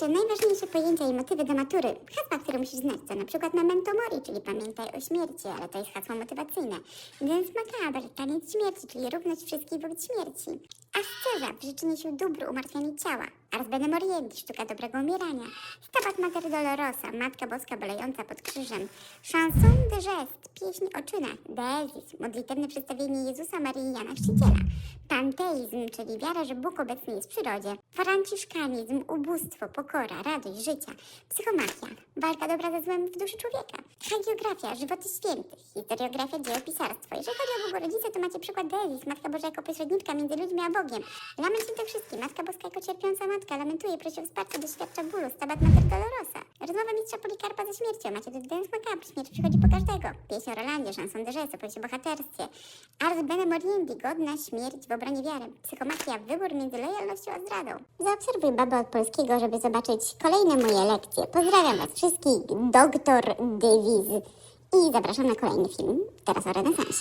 Tłumaczę najważniejsze pojęcia i motywy do matury. Hasła, które musisz znać, to na przykład memento mori, czyli pamiętaj o śmierci, ale to jest hasło motywacyjne. Dens macabre, taniec śmierci, czyli równość wszystkich wobec śmierci. Asceza, przyczyni się dóbr umartwiania ciała. Ars bene moriendi, sztuka dobrego umierania. Stabat mater dolorosa, Matka Boska bolejąca pod krzyżem. Chanson de geste, pieśń o czynach. Deezis, modlitewne przedstawienie Jezusa, Maryi i Jana Chrzciciela. Panteizm, czyli wiara, że Bóg obecny jest w przyrodzie. Franciszkanizm, ubóstwo, pokora, radość życia. Psychomatia, walka dobra ze złem w duszy człowieka. Hagiografia, żywoty świętych. Historiografia, dziejopisarstwo. Jeżeli chodzi o Bogorodzicę, to macie przykład Deezis, Matka Boża jako pośredniczka między ludźmi a Bogiem. Lament świętych wszystkich, Matka Boska jako cierpiąca matka, lamentuje, prosi o wsparcie, doświadcza bólu, stabat mater dolorosa. Rozmowa mistrza Polikarpa ze śmiercią, macie tu Dens Macabre, śmierć przychodzi po każdego. Pieśń o Rolandzie, chanson de geste, opowieść o bohaterstwie. Ars bene moriendi, godna śmierć w obronie wiary. Psychomatia, wybór między lojalnością a zdradą. Zaobserwuj babę od polskiego, żeby zobaczyć kolejne moje lekcje. Pozdrawiam Was wszystkich, doktor Dewiz. I zapraszam na kolejny film, teraz o renesansie.